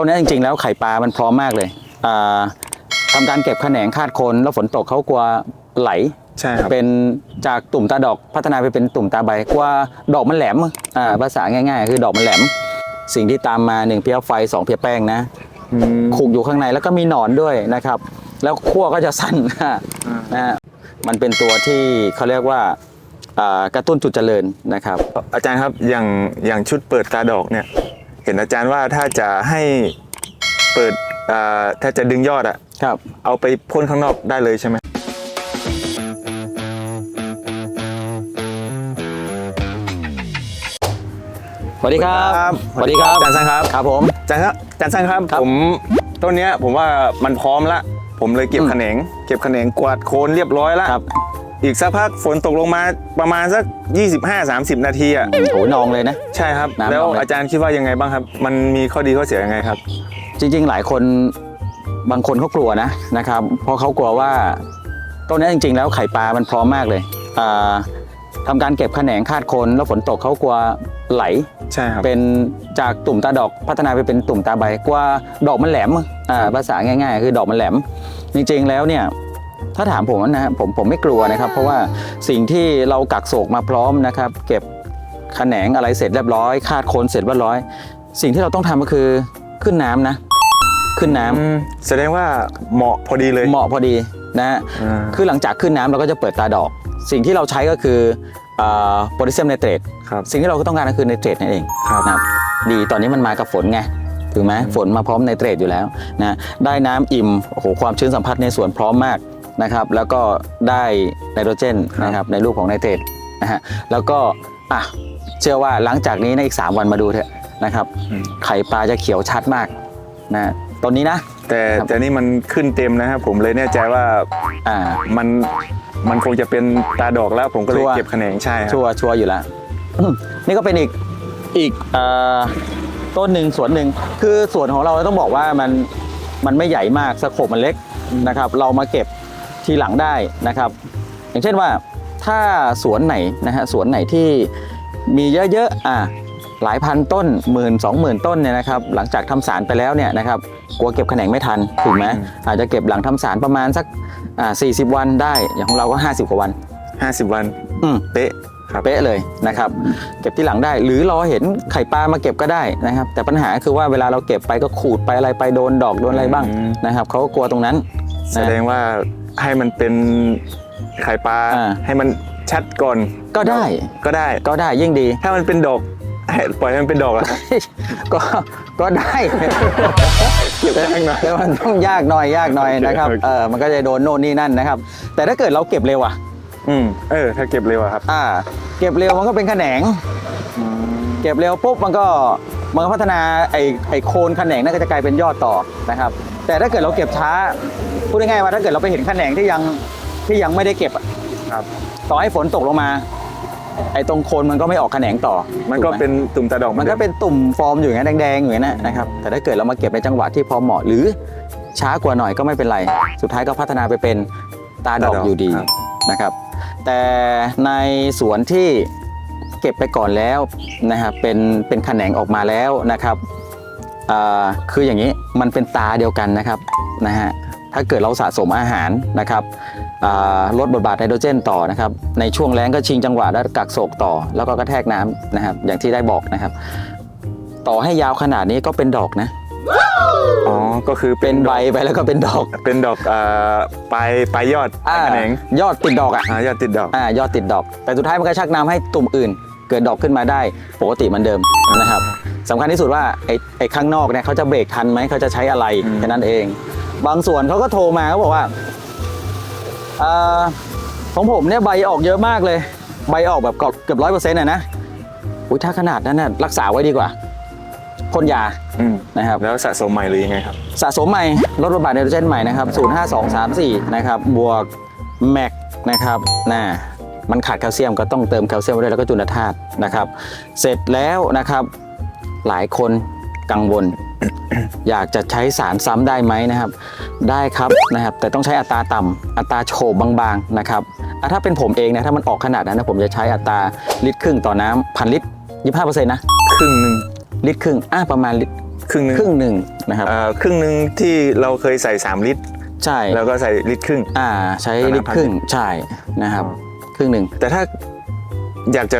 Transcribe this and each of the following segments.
ต้นนี้จริงๆ แล้วไข่ปลามันพร้อมมากเลยอ่าทำการเก็บแขนงคาดโคนแล้วฝนตกเขากลัวไหลใช่ครับเป็นจากตุ่มตาดอกพัฒนาไปเป็นตุ่มตาใบกลัวดอกมันแหลมอ่าภาษาง่ายๆ คือดอกมันแหลม สิ่งที่ตามมาหนึ่งเพี้ยไฟสองเพี้ยแป้งนะอืมขูกอยู่ข้างในแล้วก็มีหนอนด้วยนะครับ แล้วขั้วก็จะสั้นนะฮะมันเป็นตัวที่เขาเรียกว่าอ่ากระตุ้นจุดเจริญนะครับ อาจารย์ครับอย่างอย่างชุดเปิดตาดอกเนี่ย เห็นอาจารย์ว่าถ้าจะให้เปิดอ่าถ้าจะดึงยอดอะครับ เอาไปพ่นข้างนอกได้เลยใช่ไหมสวัสดีครับสวัสดีครับอาจารย์สังครับครับผมอาจารย์ครับอาจารย์สังครับครับผมต้นเนี้ยผมว่ามันพร้อมละผมเลยเก็บอืมแขนงเก็บแขนงกวาดโคนเรียบร้อยละครับ อีกสักพักฝนตกลงมาประมาณสัก 25-30 นาทีอะโหนองเลยนะ ใช่ครับ น้ำแล้วนองเลย อาจารย์คิดว่ายังไงบ้างครับ มันมีข้อดีข้อเสียยังไงครับ จริง ๆ หลายคนบางคนเขากลัวนะนะครับเพราะเขากลัวว่าต้นนี้จริง ๆ แล้วไข่ปลามันพร้อมมากเลยอ่าทำการเก็บแขนงคาดโคนแล้วฝนตกเขากลัวไหล ใช่ครับ เป็นจากตุ่มตาดอกพัฒนาไปเป็นตุ่มตาใบกว่าดอกมันแหลมอ่าภาษาง่าย ๆ คือดอกมันแหลม จริงๆแล้วเนี่ย ถ้าถามผมนะฮะผมผมไม่กลัวนะครับ เพราะว่าสิ่งที่เรากักโศกมาพร้อมนะครับ เก็บแขนงอะไรเสร็จเรียบร้อย คาดโคนเสร็จเรียบร้อย สิ่งที่เราต้องทำก็คือขึ้นน้ำนะ ขึ้นน้ำอืมแสดงว่าเหมาะพอดีเลยเหมาะพอดีนะฮะอ่าคือหลังจากขึ้นน้ำเราก็จะเปิดตาดอก สิ่งที่เราใช้ก็คือโพแทสเซียมไนเตรตครับสิ่งที่เราก็ต้องการก็คือไนเตรตนั่นเองครับนะครับดีตอนนี้มันมากับฝนไงถูกไหมฝนมาพร้อมไนเตรตอยู่แล้วนะได้น้ำอิ่มโอ้โหความชื้นสัมผัสในสวนพร้อมมาก นะครับ แล้วก็ได้ไนโตรเจนนะครับในรูปของไนเตรตนะฮะแล้วก็อะเชื่อว่าหลังจากนี้ในอีก 3 วันมาดูเถอะนะครับอืมไข่ปลาจะเขียวชัดมากนะตอนนี้นะ แต่ครับแต่นี่มันขึ้นเต็มนะครับผมเลยแน่ใจว่าอ่ามันมันคงจะเป็นตาดอกแล้วผมก็เลยชัวร์เก็บแขนงใช่ครับชัวร์ชัวร์อยู่แล้วอืมนี่ก็เป็นอีกอีกเอ่อต้นหนึ่งสวนหนึ่งคือสวนของเราต้องบอกว่ามันมันไม่ใหญ่มากสโคปมันเล็กนะครับ เรามาเก็บ ทีหลังได้นะครับ อย่างเช่นว่าถ้าสวนไหนนะฮะสวนไหนที่มีเยอะๆอะหลายพันต้นหมื่นสองหมื่นต้นเนี่ยนะครับหลังจากทำสารไปแล้วเนี่ยนะครับกลัวเก็บแขนงไม่ทันถูกไหมอืมอาจจะเก็บหลังทำสารประมาณสักอ่าสี่สิบวันได้อย่างของเราก็50กว่าวัน 50 วันอืม เป๊ะครับเป๊ะเลยนะครับ เก็บที่หลังได้หรือเราเห็นไข่ปลามาเก็บก็ได้นะครับ แต่ปัญหาคือว่าเวลาเราเก็บไปก็ขูดไปอะไรไปโดนดอกโดนอะไรบ้างอืมนะครับเขาก็กลัวตรงนั้น แสดงว่า ให้มันเป็นไข่ปลาอ่า ให้มันชัดก่อนก็ได้ก็ได้ ก็ได้ยิ่งดี ถ้ามันเป็นดอกให้ปล่อยให้มันเป็นดอกอะก็ก็ได้เก็บได้ข้างในแต่มันต้องยากหน่อยยากหน่อยนะครับโอเคเออมันก็จะโดนโน่นนี่นั่นนะครับ แต่ถ้าเกิดเราเก็บเร็วอะ อืมเออ ถ้าเก็บเร็วอะครับอ่า เก็บเร็วมันก็เป็นแขนง เก็บเร็วปุ๊บมันก็ มันก็พัฒนาไอ้ไอ้โคนแขนงนั่นก็จะกลายเป็นยอดต่อนะครับ แต่ถ้าเกิดเราเก็บช้าพูดง่ายๆว่าถ้าเกิดเราไปเห็นแขนงที่ยังที่ยังไม่ได้เก็บอะครับ ต่อให้ฝนตกลงมา ไอ้ตรงโคนมันก็ไม่ออกแขนงต่อมันก็ถูไหเป็นตุ่มตาดอกมันก็เป็นตุ่มฟอร์มอยู่อย่างนั้นแดงๆอยู่อย่างนั้นนะครับแต่ถ้าเกิดเรามาเก็บในจังหวะที่พอเหมาะหรือช้ากว่าหน่อยก็ไม่เป็นไร สุดท้ายก็พัฒนาไปเป็นตาดอกอยู่ดีครับ นะครับ แต่ในสวนที่ เก็บไปก่อนแล้วนะครับเป็นเป็นแขนงออกมาแล้วนะครับอ่าคืออย่างนี้มันเป็นตาเดียวกันนะครับนะฮะถ้าเกิดเราสะสมอาหารนะครับอ่าลดบทบาทไนโตรเจนต่อนะครับในช่วงแล้งก็ชิงจังหวะแล้วกักโศกต่อ แล้วก็กระแทกน้ำนะครับอย่างที่ได้บอกนะครับ ต่อให้ยาวขนาดนี้ก็เป็นดอกนะอ๋อ ก็คือเป็นใบไปแล้วก็เป็นดอก เป็นดอกอ่าปลายปลายยอดปลายแขนงยอดติดดอกอะอ่ายอดติดดอกอ่ายอดติดดอก แต่สุดท้ายมันก็ชักนำให้ตุ่มอื่น เกิดดอกขึ้นมาได้ปกติเหมือนเดิมนะครับสำคัญที่สุดว่าไอ้ไอ้ข้างนอกเนี่ยเขาจะเบรกทันไหมเขาจะใช้อะไรอืมแค่นั้นเอง บางส่วนเขาก็โทรมาเขาบอกว่าอ่าของผมเนี่ยใบออกเยอะมากเลย ใบออกแบบเกือบร้อยเปอร์เซ็นต์ะนะอุ้ยถ้าขนาดนั้นน่ะรักษาไว้ดีกว่าพ่นยาอืมนะครับแล้วสะสมใหม่หรือยังไงครับ สะสมใหม่ลดบทบาทไนโตรเจนใหม่นะครับ 05234 นะครับ บวกแมกนะครับน่ะ มันขาดแคลเซียมก็ต้องเติมแคลเซียมไว้ด้วยแล้วก็จุลธาตุนะครับ เสร็จแล้วนะครับหลายคนกังวล อยากจะใช้สารซ้ำได้ไหมนะครับ ได้ครับนะครับ แต่ต้องใช้อัตราต่ำอัตราโฉบบางๆนะครับอะถ้าเป็นผมเองนะถ้ามันออกขนาดนั้นนะผมจะใช้อัตราลิตรครึ่งต่อน้ำพันลิตร25%นะครึ่งหนึ่งลิตรครึ่งอะประมาณลิตรครึ่งหนึงครึ่งหนึ่งนะครับเอ่อครึ่งหนึ่งที่เราเคยใส่ 3 ลิตร ใช่ แล้วก็ใส่ลิตรครึ่ง อ่า ใช้ขนาดลิตรครึ่ง ใช่ นะครับค รึ่งหนึ่งแต่ถ้าอยากจะ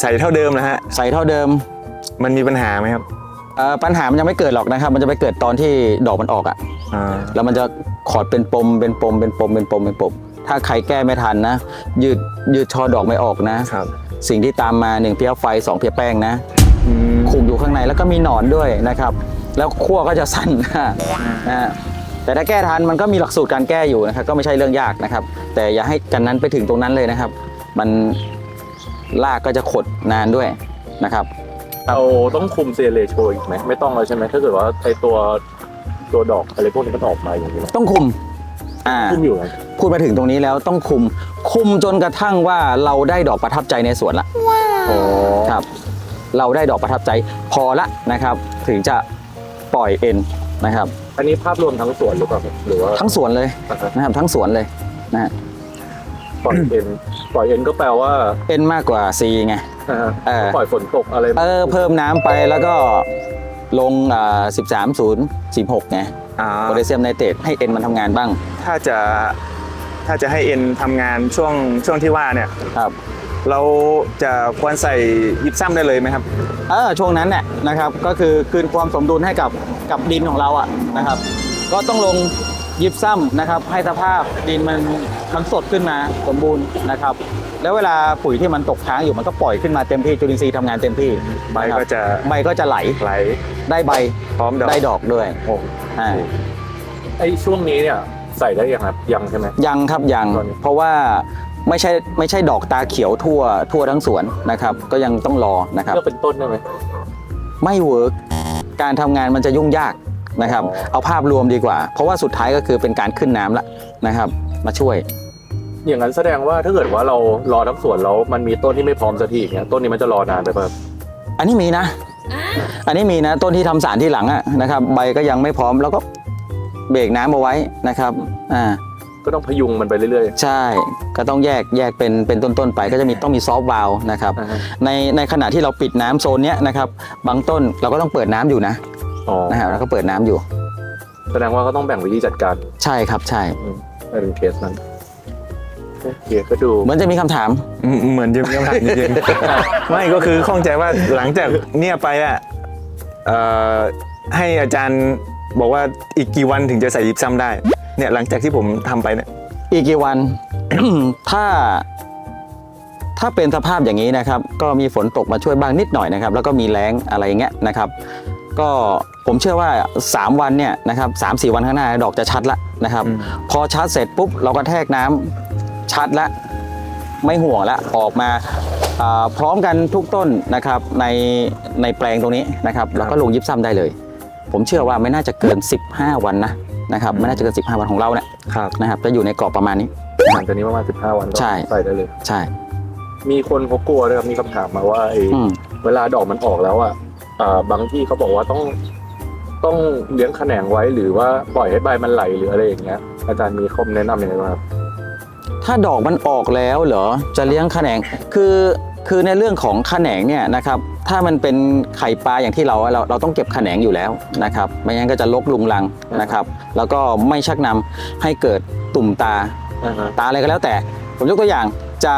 ใส่เท่าเดิมนะฮะ ใส่เท่าเดิมมันมีปัญหาไหมครับเอ่อปัญหามันยังไม่เกิดหรอกนะครับ มันจะไปเกิดตอนที่ดอกมันออกอะอ่าแล้วมันจะขอดเป็นปมเป็นปมเป็นปมเป็นปมเป็นปมถ้าใครแก้ไม่ทันนะ ยืดยืดชอดอกไม่ออกนะ ครับสิ่งที่ตามมาหนึ่งเพี้ยไฟสองเพี้ยแป้งนะอืม ขูกอยู่ข้างในแล้วก็มีหนอนด้วยนะครับ แล้วขั้วก็จะสั้นนะฮะ แต่ถ้าแก้ทันมันก็มีหลักสูตรการแก้อยู่นะครับก็ไม่ใช่เรื่องยากนะครับ แต่อย่าให้กันนั้นไปถึงตรงนั้นเลยนะครับ มันลากก็จะขดนานด้วยนะครับ เราต้องคุมเซเลโชอีกไหมไม่ต้องแล้วใช่ไหมถ้าเกิดว่าไอตัวตัวดอกอะไรพวกนี้มันออกมาอย่างนี้นะต้องคุมอ่าคุมอยู่นะพูดมาถึงตรงนี้แล้วต้องคุมคุมจนกระทั่งว่าเราได้ดอกประทับใจในสวนละอ๋อครับ เราได้ดอกประทับใจพอละนะครับ ถึงจะปล่อยเอ็น นะครับ อันนี้ภาพรวมทั้งสวนหรือเปล่าครับหรือว่าทั้งสวนเลยอ่าฮะนะครับ ทั้งสวนเลยนะฮะปล่อยเอ็นปล่อยเอ็นก็แปลว่าเอ็นมากกว่า C ไงอ่าฮะเออปล่อยฝนตกอะไรเออเพิ่มน้ำไปแล้วก็ลงอ่า13 0 16ไงอ่าโพแทสเซียมไนเตรตให้เอ็นมันทำงานบ้างถ้าจะถ้าจะให้เอ็นทำงานช่วงช่วงที่ว่าเนี่ย ครับ เราจะควรใส่ยิบซ้ำได้เลยไหมครับเออช่วงนั้นเนี่ยนะครับก็คือคืนความสมดุลให้กับกับดินของเราอะนะครับ ก็ต้องลงยิบซ้ำนะครับให้สภาพดินมันมันสดขึ้นมาสมบูรณ์นะครับ แล้วเวลาปุ๋ยที่มันตกค้างอยู่มันก็ปล่อยขึ้นมาเต็มที่จุลินทรีย์ทำงานเต็มที่ใบนครับก็จะใบก็จะไหลไหลได้ใบพร้อมดอกได้ดอกด้วยโอ้อ่าไอช่วงนี้เนี่ยใส่ได้ยังครับยังใช่ไหมยังครับยังตอนนี้เพราะว่า ไม่ใช่ไม่ใช่ดอกตาเขียวทั่วทั่วทั้งสวนนะครับ ก็ยังต้องรอนะครับ เลือกเป็นต้นได้ไหมไม่เวิร์กการทำงานมันจะยุ่งยากนะครับอ๋อเอาภาพรวมดีกว่า เพราะว่าสุดท้ายก็คือเป็นการขึ้นน้ำละนะครับ มาช่วย อย่างนั้นแสดงว่าถ้าเกิดว่าเรารอทั้งสวนแล้วมันมีต้นที่ไม่พร้อมสักทีอย่างเงี้ยต้นนี้มันจะรอนานไปป่ะครับอันนี้มีนะ อันนี้มีนะต้นที่ทำสารที่หลังอะนะครับ ใบก็ยังไม่พร้อมแล้วก็เบรกน้ำเอาไว้นะครับอ่า ก็ต้องพยุงมันไปเรื่อย ใช่ ก็ต้องแยกแยกเป็นเป็นต้นๆไป ก็จะมีต้องมีซอฟต์วาลนะครับๆอ่าฮะ ในในขณะที่เราปิดน้ำโซนเนี้ยนะครับ บางต้นเราก็ต้องเปิดน้ำอยู่นะอ๋อนะครับแล้วก็เปิดน้ำอยู่ แสดงว่าก็ต้องแบ่งวิธีจัดการใช่ครับใช่อืมให้เป็นเคสนั้นโอเคก็ดู เหมือนจะมีคำถาม อืมเหมือนจะมีคำถามจริงๆ ไม่ก็คือข้องใจว่าหลังจากเนี่ยไปอะเอ่อให้อาจารย์บอกว่าอีกกี่วันถึงจะใส่ยิบซ้ำได้ เนี่ยหลังจากที่ผมทำไปเนี่ยอีกกี่วัน ถ้า ถ้าเป็นสภาพอย่างนี้นะครับ ก็มีฝนตกมาช่วยบ้างนิดหน่อยนะครับ แล้วก็มีแรงอะไรอย่างเงี้ยนะครับ ก็ผมเชื่อว่า 3 วันเนี่ยนะครับสามสี่วันข้างหน้าดอกจะชัดละนะครับอืมพอชัดเสร็จปุ๊บเราก็แทกน้ำชัดละไม่ห่วงละออกมาอ่าพร้อมกันทุกต้นนะครับในในแปลงตรงนี้นะครับ แล้วก็ลงยิบซ้ำได้เลย ผมเชื่อว่าไม่น่าจะเกิน 15 วันนะ นะครับไม่น่าจะเกิน15 วันของเราเนี่ยครับนะครับจะอยู่ในกรอบประมาณนี้ หลังจากนี้ประมาณ15 วันก็ใช่ ใส่ได้เลย ใช่มีคนเขากลัวด้วยครับมีคำถามมาว่าไอ้อืมเวลาดอกมันออกแล้วอะอ่าบางที่เขาบอกว่าต้อง ต้องเลี้ยงแขนงไว้หรือว่าปล่อยให้ใบมันไหลหรืออะไรอย่างเงี้ย อาจารย์มีคำแนะนำยังไงบ้างครับ ถ้าดอกมันออกแล้วเหรอจะเลี้ยงแขนงคือ คือในเรื่องของแขนงเนี่ยนะครับถ้ามันเป็นไข่ปลาอย่างที่เราเราเราต้องเก็บแขนงอยู่แล้วนะครับไม่งั้นก็จะลกลุงลังนะครับ แล้วก็ไม่ชักนำให้เกิดตุ่มตาอ่าฮะตาอะไรก็แล้วแต่ ผมยกตัวอย่างจะ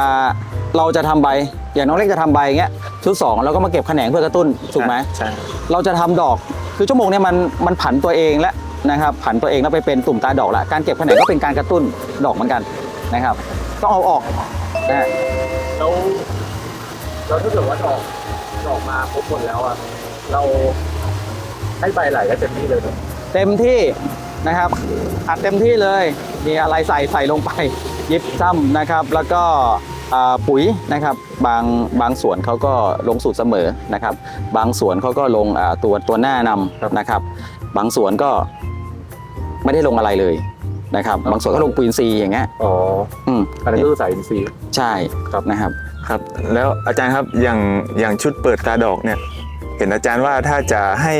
เราจะทำใบอย่างน้องเล็กจะทำใบอย่างเงี้ยชุดสองเราก็มาเก็บแขนงเพื่อกระตุ้นถูกไหมใช่เราจะทำดอกคือชั่วโมงเนี้ยมันมันผันตัวเองแล้วนะครับผันตัวเองแล้วไปเป็นตุ่มตาดอกละการเก็บแขนงก็เป็นการกระตุ้นดอกเหมือนกันนะครับต้องเอาออกนะฮะแล้ว แล้วถ้าเกิดว่าดอกดอกมาครบหมดแล้วอะเราให้ใบไหลก็เต็มที่เลยเนอะเต็มที่นะครับอัดเต็มที่เลยมีอะไรใส่ใส่ลงไป ยิบซ้ำนะครับ แล้วก็อ่าปุ๋ยนะครับบางบางสวนเขาก็ลงสูตรเสมอนะครับ บางสวนเขาก็ลงอ่าตัวตัวหน้านำนะครับ บางสวนก็ไม่ได้ลงอะไรเลยนะครับ บางสวนก็ลงปุ๋ยอินทรีย์อย่างเงี้ยอ๋ออืมอันนี้นก็คือสายอินทรีย์ใช่ครับนะครับ ครับ แล้วอาจารย์ครับอย่างอย่างชุดเปิดตาดอกเนี่ย เห็นอาจารย์ว่าถ้าจะให้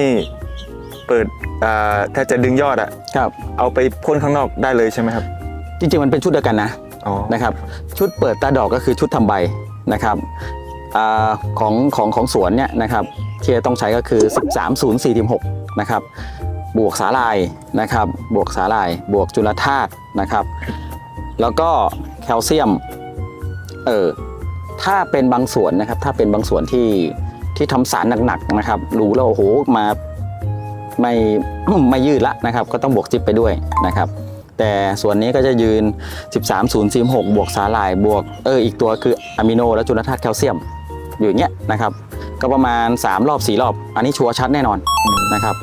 เปิดอ่าถ้าจะดึงยอดอะครับ เอาไปพ่นข้างนอกได้เลยใช่ไหมครับจริงๆมันเป็นชุดเดียวกันนะอ๋อนะครับ ชุดเปิดตาดอกก็คือชุดทำใบนะครับอาของของของสวนเนี่ยนะครับที่จะต้องใช้ก็คือ 13046นะครับ บวกสาลายนะครับ บวกสาลาย บวกจุลธาตุนะครับ แล้วก็แคลเซียม เออ ถ้าเป็นบางส่วนนะครับ ถ้าเป็นบางส่วนที่ที่ทำสารหนักๆนะครับรู้แล้วโอ้โหมาไม่ไม่ยืดละนะครับ ก็ต้องบวกจิบไปด้วยนะครับ แต่ส่วนนี้ก็จะยืน 13046 บวกสาหร่ายบวกเอออีกตัวคืออะมิโนและจุลธาตุแคลเซียมอยู่อย่างเงี้ยนะครับ ก็ประมาณ 3 รอบ 4 รอบ อันนี้ชัวร์ชัดแน่นอนนะครับ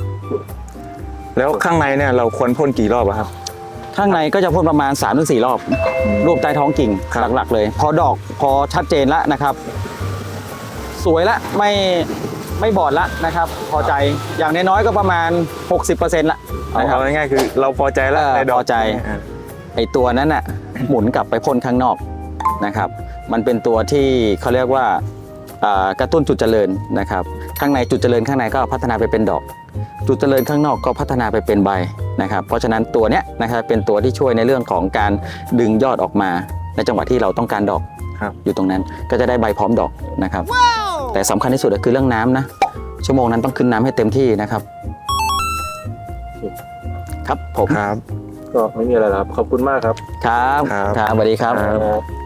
แล้วข้างในเนี่ยเราควรพ่นกี่รอบอะครับ ข้างในก็จะพ่นประมาณ 3-4 รอบ รูปใต้ท้องกิ่งครับหลักๆ เลย พอดอกพอชัดเจนแล้วนะครับ สวยละไม่ไม่บอดละนะครับ พอใจอย่างน้อยๆก็ประมาณ 60%ละเอานะครับเอาง่ายๆคือเราพอใจแล้วเออในดอกพอใจอ่าไอตัวนั้นน่ะหมุนกลับไปพ่นข้างนอกนะครับ มันเป็นตัวที่เขาเรียกว่าอ่ากระตุ้นจุดเจริญนะครับ ข้างในจุดเจริญข้างในก็พัฒนาไปเป็นดอก จุดเจริญข้างนอกก็พัฒนาไปเป็นใบ นะครับเพราะฉะนั้นตัวเนี้ยนะครับเป็นตัวที่ช่วยในเรื่องของการดึงยอดออกมา ในจังหวะที่เราต้องการดอกครับ อยู่ตรงนั้นก็จะได้ใบพร้อมดอกนะครับ แต่สำคัญที่สุดก็คือเรื่องน้ำนะ ชั่วโมงนั้นต้องขึ้นน้ำให้เต็มที่นะครับ ครับผมครับ ก็ไม่มีอะไรแล้วครับ ขอบคุณมากครับ ครับครับครับสวัสดีครับ ครับครับ